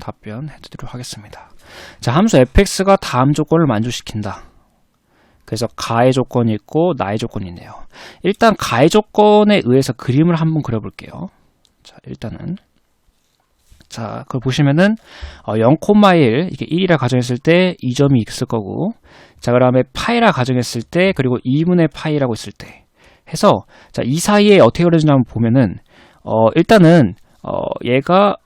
답변해 드리도록 하겠습니다. 자, 함수 fx가 다음 조건을 만족시킨다. 그래서 가의 조건이 있고 나의 조건이 있네요. 일단 가의 조건에 의해서 그림을 한번 그려볼게요. 자, 일단은 자, 그걸 보시면은 어, 0,1 이게 1이라 가정했을 때이 점이 있을 거고 자, 그다음에 파이라 가정했을 때 그리고 2분의 파이라고 있을 때 해서 자, 이 사이에 어떻게 그려지냐 한번 보면은 어, 일단은 어, 얘가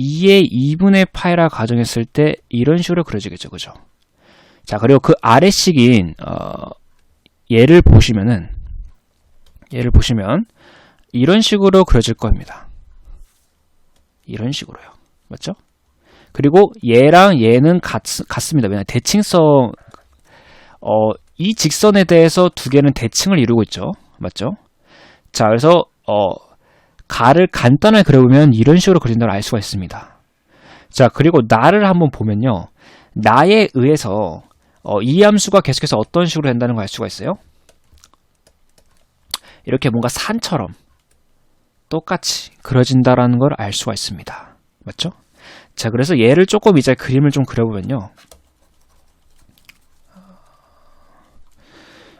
2의 2분의 파이라 가정했을 때 이런 식으로 그려지겠죠. 그죠? 자, 그리고 그 아래식인 어, 얘를 보시면은 얘를 보시면 이런 식으로 그려질 겁니다. 이런 식으로요. 맞죠? 그리고 얘랑 얘는 같, 같습니다. 왜냐 대칭성 어, 이 직선에 대해서 두 개는 대칭을 이루고 있죠. 맞죠? 자, 그래서 어, 가를 간단하게 그려보면 이런 식으로 그린다는 걸알 수가 있습니다. 자, 그리고 나를 한번 보면요. 나에 의해서 어, 이 함수가 계속해서 어떤 식으로 된다는 걸 알 수가 있어요. 이렇게 뭔가 산처럼 똑같이 그려진다라는 걸 알 수가 있습니다. 맞죠? 자, 그래서 얘를 조금 이제 그림을 좀 그려보면요.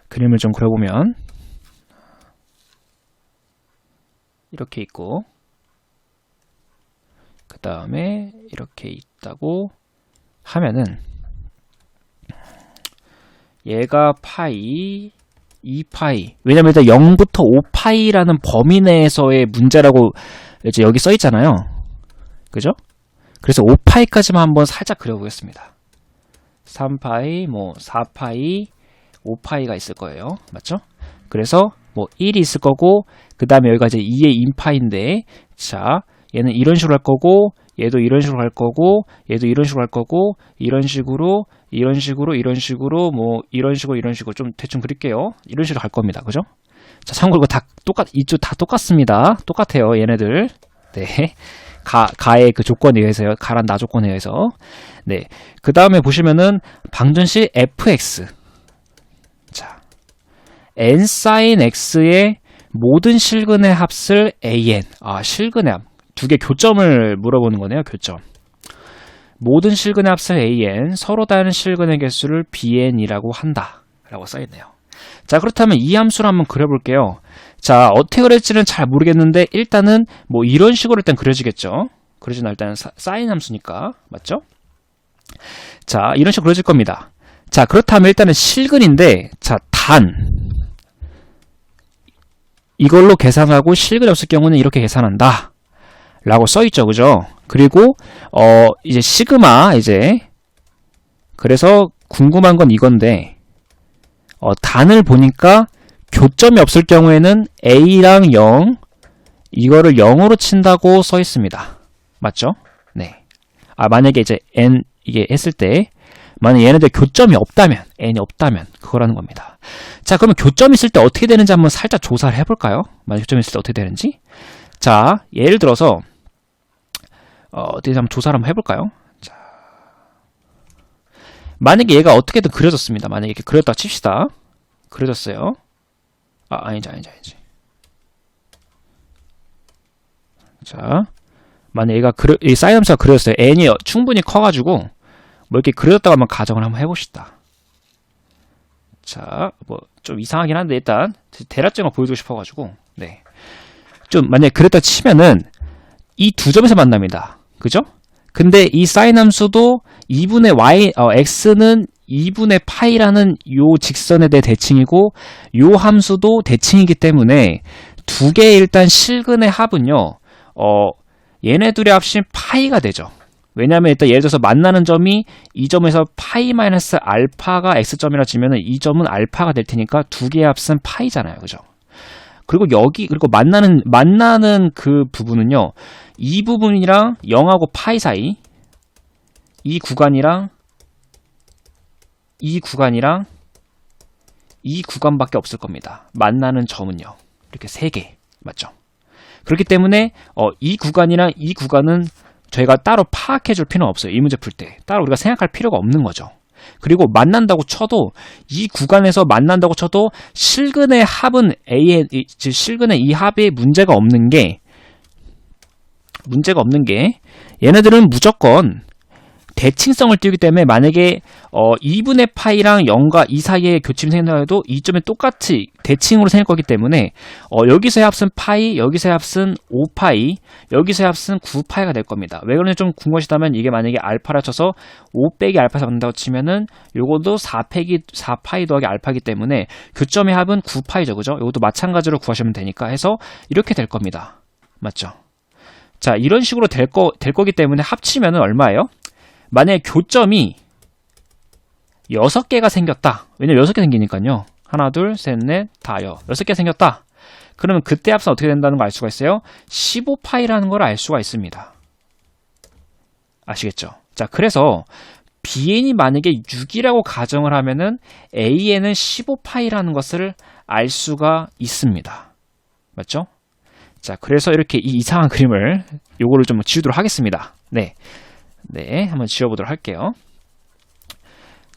그림을 좀 그려보면 이렇게 있고 그 다음에 이렇게 있다고 하면은 얘가 파이 2파이 왜냐면 일단 0부터 5파이라는 범위 내에서의 문제라고 이제 여기 써 있잖아요 그죠? 그래서 5파이까지만 한번 살짝 그려보겠습니다 3파이 뭐 4파이 5파이가 있을 거예요 맞죠? 그래서 뭐 1이 있을 거고 그 다음에 여기가 이제 2의 인파인데 자 얘는 이런 식으로 할 거고 얘도 이런 식으로 할 거고 얘도 이런 식으로 할 거고 이런 식으로 이런 식으로 이런 식으로 뭐 이런 식으로 이런 식으로 좀 대충 그릴게요. 이런 식으로 갈 겁니다. 그죠? 자 참고로 다 똑같 이쪽 다 똑같습니다. 똑같아요 얘네들. 네. 가, 가의 그 조건에 의해서요 가란 나 조건에 의해서. 네 그 다음에 보시면은 방정식 fx 자 n sin x의 모든 실근의 합을 an 아 실근의 합두 개 교점을 물어보는 거네요 교점. 모든 실근의 합을 an 서로 다른 실근의 개수를 bn이라고 한다 라고 써있네요. 자 그렇다면 이 함수를 한번 그려볼게요. 자 어떻게 그릴지는 잘 모르겠는데 일단은 뭐 이런 식으로 일단 그려지겠죠? 그러진 일단 사인 함수니까. 맞죠? 자 이런 식으로 그려질 겁니다. 자 그렇다면 일단은 실근인데 자 단 이걸로 계산하고 실근이 없을 경우는 이렇게 계산한다. 라고 써있죠. 그죠? 그리고, 어, 이제 시그마, 이제, 그래서 궁금한 건 이건데, 어, 단을 보니까 교점이 없을 경우에는 A랑 0, 이거를 0으로 친다고 써 있습니다. 맞죠? 네. 아, 만약에 이제 N, 이게 했을 때, 만약 얘네들 교점이 없다면, n이 없다면, 그거라는 겁니다. 자, 그러면 교점 있을 때 어떻게 되는지 한번 살짝 조사를 해볼까요? 만약 교점 있을 때 어떻게 되는지. 자, 예를 들어서, 어, 어떻게 한번 조사를 한번 해볼까요? 자, 만약에 얘가 어떻게든 그려졌습니다. 만약에 이렇게 그렸다 칩시다. 그려졌어요. 아, 아니지, 아니지, 아니지. 자, 만약 얘가 그려, 이 사인 함수가 그려졌어요. n이 충분히 커가지고, 뭐 이렇게 그려졌다고 한번 가정을 한번 해봅시다. 자, 뭐 좀 이상하긴 한데 일단 대략적으로 보여주고 싶어가지고 네. 좀 만약에 그랬다 치면은 이 두 점에서 만납니다. 그죠? 근데 이 사인 함수도 2분의 y, 어, x는 2분의 파이라는 요 직선에 대해 대칭이고 요 함수도 대칭이기 때문에 두 개의 일단 실근의 합은요. 어, 얘네 둘의 합신 파이가 되죠. 왜냐하면 일단 예를 들어서 만나는 점이 이 점에서 파이 마이너스 알파가 x점이라 치면은 이 점은 알파가 될 테니까 두 개의 합은 파이잖아요. 그죠? 그리고 여기 그리고 만나는 만나는 그 부분은요. 이 부분이랑 0하고 파이 사이 이 구간이랑 이 구간이랑 이 구간밖에 없을 겁니다. 만나는 점은요. 이렇게 세 개. 맞죠? 그렇기 때문에 어, 이 구간이랑 이 구간은 저희가 따로 파악해 줄 필요는 없어요. 이 문제 풀 때. 따로 우리가 생각할 필요가 없는 거죠. 그리고 만난다고 쳐도 이 구간에서 만난다고 쳐도 실근의 합은 A의 즉 실근의 이 합에 문제가 없는 게 문제가 없는 게 얘네들은 무조건 대칭성을 띄우기 때문에 만약에 어 2분의 파이랑 0과 2 사이에 교침이 생겨도 이 점이 똑같이 대칭으로 생길 거기 때문에 어 여기서의 합은 파이, 여기서의 합은 5파이, 여기서의 합은 9파이가 될 겁니다. 왜 그런지 좀 궁금하시다면 이게 만약에 알파라 쳐서 5 빼기 알파 잡는다고 치면은 요것도 4 빼기 4파이 더하기 알파이기 때문에 교점의 합은 9파이죠. 그죠? 이것도 마찬가지로 구하시면 되니까 해서 이렇게 될 겁니다. 맞죠? 자, 이런 식으로 될 거, 될 거기 때문에 합치면은 얼마예요? 만약에 교점이 6개가 생겼다. 왜냐면 6개 생기니까요. 하나, 둘, 셋, 넷, 다 여. 6개 생겼다. 그러면 그때 합산 어떻게 된다는 걸 알 수가 있어요? 15파이라는 걸 알 수가 있습니다. 아시겠죠? 자, 그래서 BN이 만약에 6이라고 가정을 하면은 AN은 15파이라는 것을 알 수가 있습니다. 맞죠? 자, 그래서 이렇게 이 이상한 그림을 요거를 좀 지우도록 하겠습니다. 네. 네, 한번 지워보도록 할게요.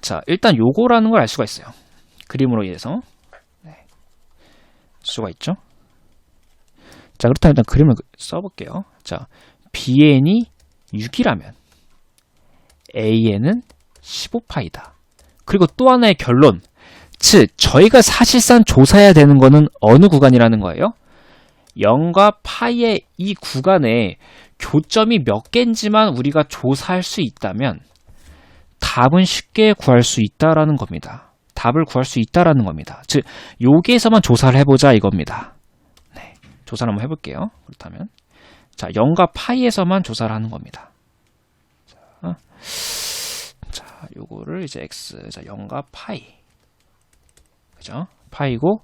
자, 일단 요거라는 걸 알 수가 있어요. 그림으로 인해서. 네. 수가 있죠. 자, 그렇다면 일단 그림을 써볼게요. 자, BN이 6이라면 AN은 15파이다. 그리고 또 하나의 결론. 즉, 저희가 사실상 조사해야 되는 거는 어느 구간이라는 거예요? 0과 파이의 이 구간에 교점이 몇 개인지만 우리가 조사할 수 있다면 답은 쉽게 구할 수 있다라는 겁니다. 답을 구할 수 있다라는 겁니다. 즉 여기에서만 조사를 해보자 이겁니다. 네, 조사를 한번 해볼게요. 그렇다면 자 0과 파이에서만 조사를 하는 겁니다. 자, 자 요거를 이제 x 자 0과 파이 그죠? 파이고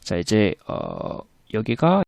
자 이제 어 여기가